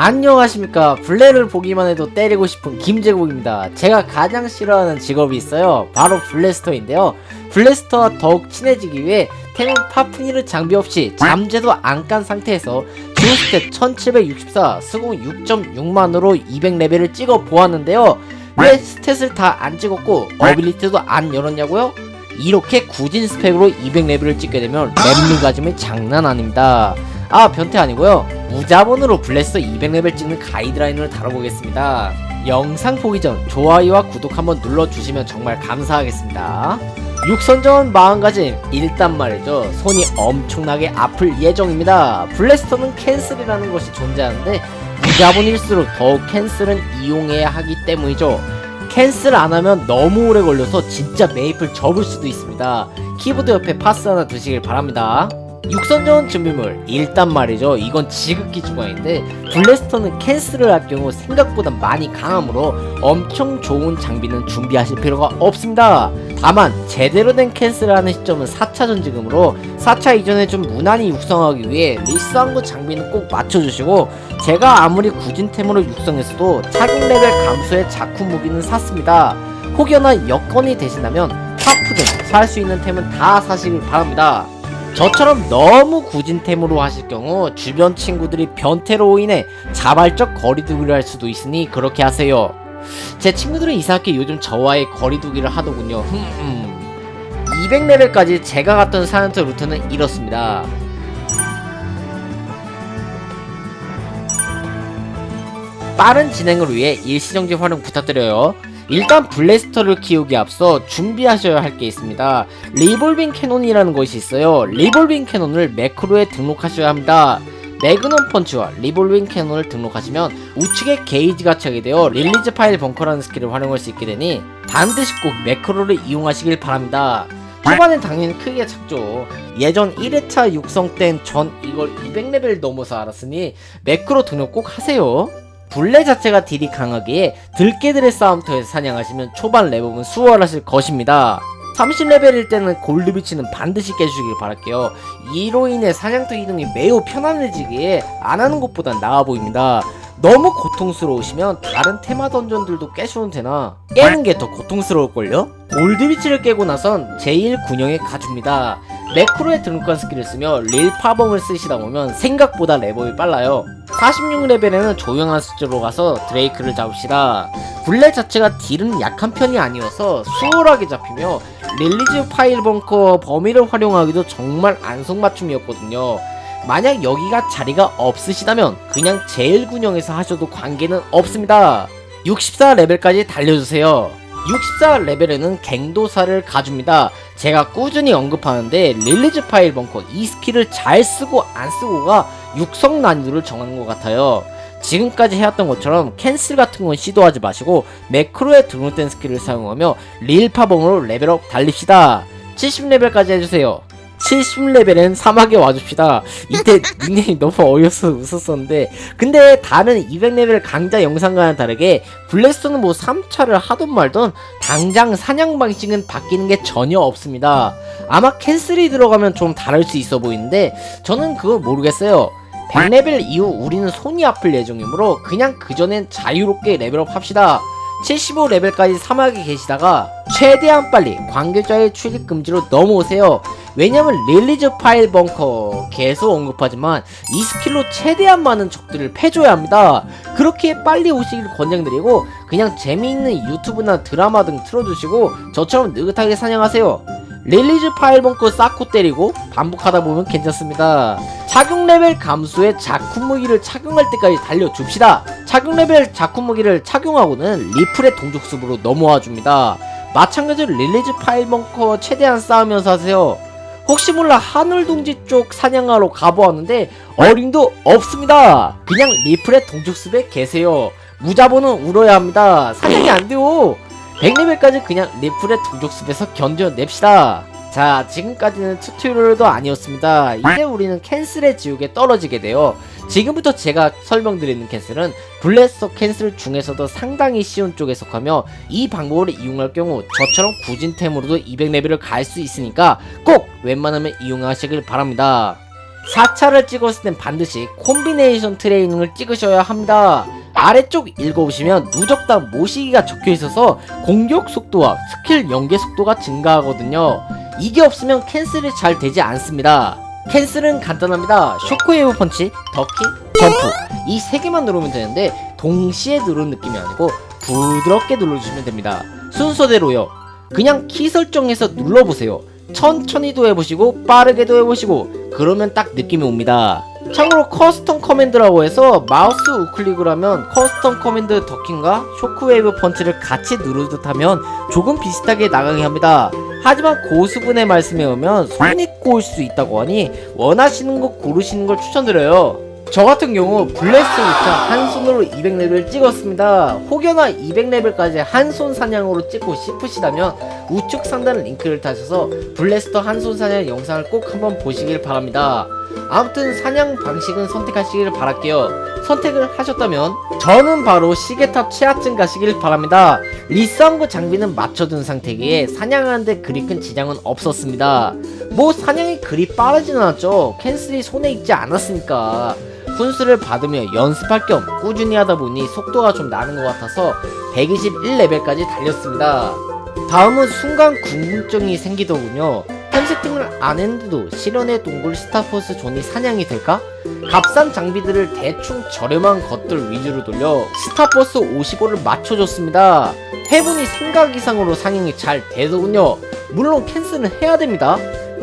안녕하십니까. 블레를 보기만 해도 때리고 싶은 김재국입니다. 제가 가장 싫어하는 직업이 있어요. 바로 블래스터인데요. 블래스터와 더욱 친해지기 위해 템은 파프니르 장비 없이 잠재도 안 깐 상태에서 주스탯 1764 수공 6.6만으로 200레벨을 찍어 보았는데요. 왜 스탯을 다 안 찍었고 어빌리티도 안 열었냐고요? 이렇게 굳은 스펙으로 200레벨을 찍게 되면 랩링 가짐이 장난 아닙니다. 아 변태 아니고요 무자본으로 블레스터 200레벨 찍는 가이드라인을 다뤄보겠습니다. 영상 보기 전 좋아요와 구독 한번 눌러주시면 정말 감사하겠습니다. 육선전 마음가짐 일단 말이죠. 손이 엄청나게 아플 예정입니다. 블래스터는 캔슬이라는 것이 존재하는데 무자본일수록 더욱 캔슬은 이용해야 하기 때문이죠. 캔슬 안하면 너무 오래 걸려서 진짜 메이플 접을 수도 있습니다. 키보드 옆에 파스 하나 두시길 바랍니다 육선전 준비물. 일단 말이죠. 이건 지극히 주관인데 블래스터는 캔슬을 할 경우 생각보다 많이 강하므로 엄청 좋은 장비는 준비하실 필요가 없습니다. 다만 제대로 된 캔슬을 하는 시점은 4차 전지금으로 4차 이전에 좀 무난히 육성하기 위해 리스한구 장비는 꼭 맞춰주시고 제가 아무리 굳은템으로 육성했어도 착용 레벨 감소의 작품 무기는 샀습니다. 혹여나 여건이 되신다면 하프 등 살 수 있는 템은 다 사시길 바랍니다 저처럼 너무 굳은템으로 하실 경우 주변 친구들이 변태로 인해 자발적 거리두기를 할 수도 있으니 그렇게 하세요. 제 친구들은 이상하게 요즘 저와의 거리두기를 하더군요. 흠. 200레벨까지 제가 갔던 사이언트 루트는 이렇습니다. 빠른 진행을 위해 일시정지 활용 부탁드려요. 일단 블래스터를 키우기 앞서 준비하셔야 할 게 있습니다. 리볼빙 캐논이라는 것이 있어요. 리볼빙 캐논을 매크로에 등록하셔야 합니다. 매그넘 펀치와 리볼빙 캐논을 등록하시면 우측에 게이지가 차게 되어 릴리즈 파일 벙커라는 스킬을 활용할 수 있게 되니 반드시 꼭 매크로를 이용하시길 바랍니다. 초반엔 당연히 크게 작죠. 예전 1회차 육성 땐 전 이걸 200레벨 넘어서 알았으니 매크로 등록 꼭 하세요. 불레 자체가 딜이 강하기에 들깨들의 싸움터에서 사냥하시면 초반 레벨은 수월하실 것입니다. 30레벨일 때는 골드비치는 반드시 깨주시길 바랄게요. 이로 인해 사냥터 이동이 매우 편안해지기에 안 하는 것보단 나아 보입니다. 너무 고통스러우시면 다른 테마 던전들도 깨셔도 되나 깨는 게 더 고통스러울걸요? 골드비치를 깨고 나선 제1 군형에 가줍니다. 매크로에 등록한 스킬을 쓰며 릴 파범을 쓰시다 보면 생각보다 레벨이 빨라요. 46레벨에는 조용한 숫자로 가서 드레이크를 잡읍시다. 블레 자체가 딜은 약한 편이 아니어서 수월하게 잡히며 릴리즈 파일 벙커 범위를 활용하기도 정말 안성맞춤이었거든요. 만약 여기가 자리가 없으시다면 그냥 제일 군형에서 하셔도 관계는 없습니다. 64레벨까지 달려주세요. 64레벨에는 갱도사를 가줍니다. 제가 꾸준히 언급하는데 릴리즈 파일 벙커 이 스킬을 잘 쓰고 안 쓰고가 육성 난이도를 정하는 것 같아요. 지금까지 해왔던 것처럼 캔슬 같은 건 시도하지 마시고 매크로에 등록된 스킬을 사용하며 릴파범으로 레벨업 달립시다. 70레벨까지 해주세요. 70레벨엔 사막에 와줍시다. 이때 닉네임이 너무 어이없어서 웃었었는데 근데 다른 200레벨 강자 영상과는 다르게 블래스터는 뭐 3차를 하던 말던 당장 사냥 방식은 바뀌는 게 전혀 없습니다. 아마 캔슬이 들어가면 좀 다를 수 있어 보이는데 저는 그거 모르겠어요. 100레벨 이후 우리는 손이 아플 예정이므로 그냥 그전엔 자유롭게 레벨업 합시다. 75레벨까지 사막에 계시다가 최대한 빨리 관계자의 출입 금지로 넘어오세요. 왜냐면 릴리즈 파일 벙커 계속 언급하지만 이 스킬로 최대한 많은 적들을 패줘야 합니다. 그렇게 빨리 오시길 권장드리고 그냥 재미있는 유튜브나 드라마 등 틀어주시고 저처럼 느긋하게 사냥하세요. 릴리즈 파일 벙커 쌓고 때리고 반복하다 보면 괜찮습니다. 착용 레벨 감소에 작품 무기를 착용할 때까지 달려줍시다. 착용 레벨 작품 무기를 착용하고는 리플의 동족 숲으로 넘어와 줍니다. 마찬가지로 릴리즈 파일 벙커 최대한 싸우면서 하세요. 혹시 몰라 하늘둥지 쪽 사냥하러 가보았는데 어림도 없습니다. 그냥 리플의 동족숲에 계세요. 무자본은 울어야 합니다. 사냥이 안 돼요. 100레벨까지 그냥 리플의 동족숲에서 견뎌냅시다. 자, 지금까지는 튜토리얼도 아니었습니다. 이제 우리는 캔슬의 지옥에 떨어지게 돼요. 지금부터 제가 설명드리는 캔슬은 블레스터 캔슬 중에서도 상당히 쉬운 쪽에 속하며 이 방법을 이용할 경우 저처럼 구진템으로도 200레벨을 갈 수 있으니까 꼭 웬만하면 이용하시길 바랍니다. 4차를 찍었을 땐 반드시 콤비네이션 트레이닝을 찍으셔야 합니다. 아래쪽 읽어보시면 누적당 모시기가 적혀 있어서 공격 속도와 스킬 연계 속도가 증가하거든요. 이게 없으면 캔슬이 잘 되지 않습니다. 캔슬은 간단합니다. 쇼크웨이브 펀치, 더킹, 점프 이 세 개만 누르면 되는데 동시에 누르는 느낌이 아니고 부드럽게 눌러주시면 됩니다. 순서대로요. 그냥 키 설정해서 눌러보세요. 천천히도 해보시고 빠르게도 해보시고 그러면 딱 느낌이 옵니다. 참고로 커스텀 커맨드라고 해서 마우스 우클릭을 하면 커스텀 커맨드 더킹과 쇼크웨이브 펀치를 같이 누르듯 하면 조금 비슷하게 나가게 합니다. 하지만 고수분의 말씀에 오면 손이 꼬일 수 있다고 하니 원하시는 거 고르시는 걸 추천드려요. 저 같은 경우 블레스 우차 한 손으로 200레벨 찍었습니다. 혹여나 200레벨까지 한 손 사냥으로 찍고 싶으시다면 우측 상단 링크를 타셔서 블래스터 한 손 사냥 영상을 꼭 한번 보시길 바랍니다. 아무튼 사냥 방식은 선택하시길 바랄게요. 선택을 하셨다면 저는 바로 시계탑 최하층 가시길 바랍니다. 리쌍구 장비는 맞춰둔 상태기에 사냥하는데 그리 큰 지장은 없었습니다. 뭐 사냥이 그리 빠르진 않았죠. 캔슬이 손에 익지 않았으니까. 훈수를 받으며 연습할 겸 꾸준히 하다 보니 속도가 좀 나는 것 같아서 121레벨까지 달렸습니다. 다음은 순간 궁금증이 생기더군요. 템 세팅을 안 했는데도 실현의 동굴 스타포스 존이 사냥이 될까? 값싼 장비들을 대충 저렴한 것들 위주로 돌려 스타포스 55를 맞춰줬습니다. 해보니 생각 이상으로 상향이 잘 되더군요. 물론 캔슬은 해야 됩니다.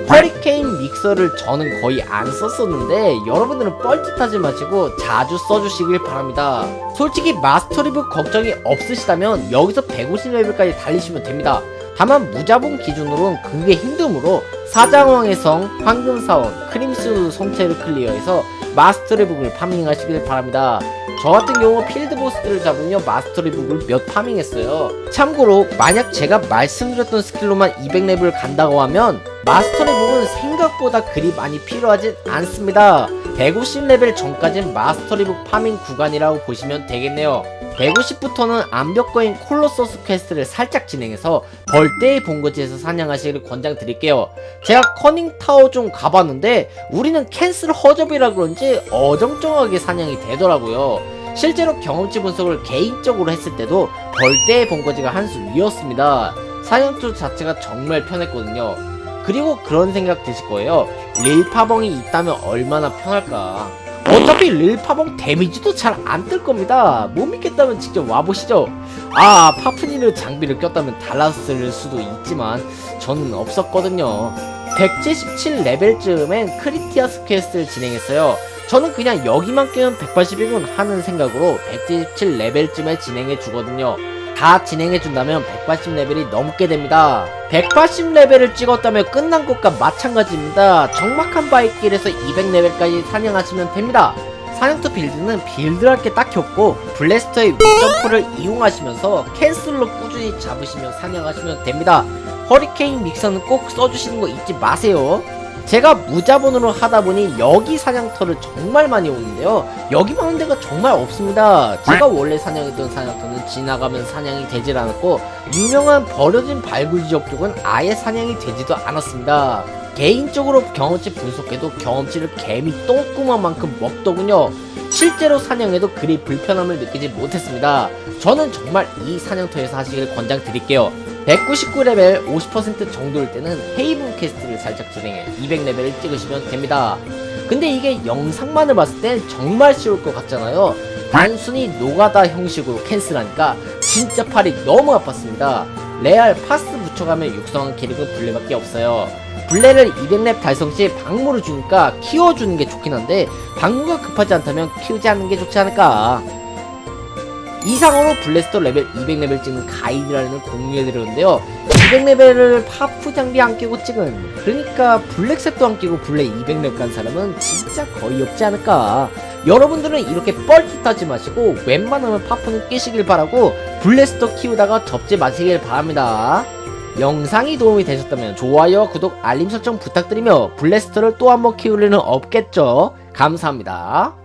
허리케인 믹서를 저는 거의 안 썼었는데 여러분들은 뻘짓하지 마시고 자주 써주시길 바랍니다. 솔직히 마스터 리뷰 걱정이 없으시다면 여기서 150레벨까지 달리시면 됩니다. 다만 무자본 기준으로는 그게 힘듦으로 사장왕의 성, 황금사원, 크림스 성체를 클리어해서 마스터 리북을 파밍하시길 바랍니다. 저 같은 경우 필드 보스들을 잡으며 마스터 리북을 몇 파밍했어요. 참고로 만약 제가 말씀드렸던 스킬로만 200레벨 간다고 하면 마스터 리북은 생각보다 그리 많이 필요하진 않습니다. 150레벨 전까지는 마스터 리북 파밍 구간이라고 보시면 되겠네요. 150부터는 암벽거인 콜로서스 퀘스트를 살짝 진행해서 벌떼의 본거지에서 사냥하시기를 권장드릴게요. 제가 커닝타워 좀 가봤는데 우리는 캔슬 허접이라 그런지 어정쩡하게 사냥이 되더라고요. 실제로 경험치 분석을 개인적으로 했을 때도 벌떼의 본거지가 한 수 위였습니다. 사냥투 자체가 정말 편했거든요. 그리고 그런 생각 드실 거예요. 릴파벙이 있다면 얼마나 편할까. 어차피 릴파벙 데미지도 잘 안 뜰 겁니다. 못 믿겠다면 직접 와보시죠. 아, 파프니르 장비를 꼈다면 달랐을 수도 있지만 저는 없었거든요. 177레벨쯤엔 크리티아스 퀘스트를 진행했어요. 저는 그냥 여기만 깨면 180이군 하는 생각으로 177레벨쯤에 진행해 주거든요. 다 진행해 준다면 180레벨이 넘게 됩니다. 180레벨을 찍었다면 끝난 것과 마찬가지입니다. 적막한 바위길에서 200레벨까지 사냥하시면 됩니다. 사냥터 빌드는 빌드할 게 딱히 없고 블래스터의 윗점프를 이용하시면서 캔슬로 꾸준히 잡으시며 사냥하시면 됩니다. 허리케인 믹서는 꼭 써주시는 거 잊지 마세요. 제가 무자본으로 하다 보니 여기 사냥터를 정말 많이 오는데요. 여기만 한 데가 정말 없습니다. 제가 원래 사냥했던 사냥터는 지나가면 사냥이 되질 않았고 유명한 버려진 발굴 지역 쪽은 아예 사냥이 되지도 않았습니다. 개인적으로 경험치 분석해도 경험치를 개미 똥구멍만큼 먹더군요. 실제로 사냥해도 그리 불편함을 느끼지 못했습니다. 저는 정말 이 사냥터에서 하시길 권장드릴게요. 199레벨 50% 정도일 때는 헤이븐 퀘스트를 살짝 진행해 200레벨을 찍으시면 됩니다. 근데 이게 영상만을 봤을 땐 정말 쉬울 것 같잖아요. 단순히 노가다 형식으로 캔슬하니까 진짜 팔이 너무 아팠습니다. 레알 파스 붙여가면 육성한 캐릭은 블레밖에 없어요. 블레를 200렙 달성 시 방무를 주니까 키워주는 게 좋긴 한데 방무가 급하지 않다면 키우지 않는 게 좋지 않을까. 이상으로 블래스터 레벨 200레벨 찍는 가이드라인을 공유해드렸는데요. 200레벨을 파프 장비 안 끼고 찍은 그러니까 블랙셋도 안 끼고 블랙 200레벨 간 사람은 진짜 거의 없지 않을까. 여러분들은 이렇게 뻘짓하지 마시고 웬만하면 파프는 끼시길 바라고 블래스터 키우다가 접지 마시길 바랍니다. 영상이 도움이 되셨다면 좋아요와 구독 알림 설정 부탁드리며 블래스터를 또 한번 일은 없겠죠? 감사합니다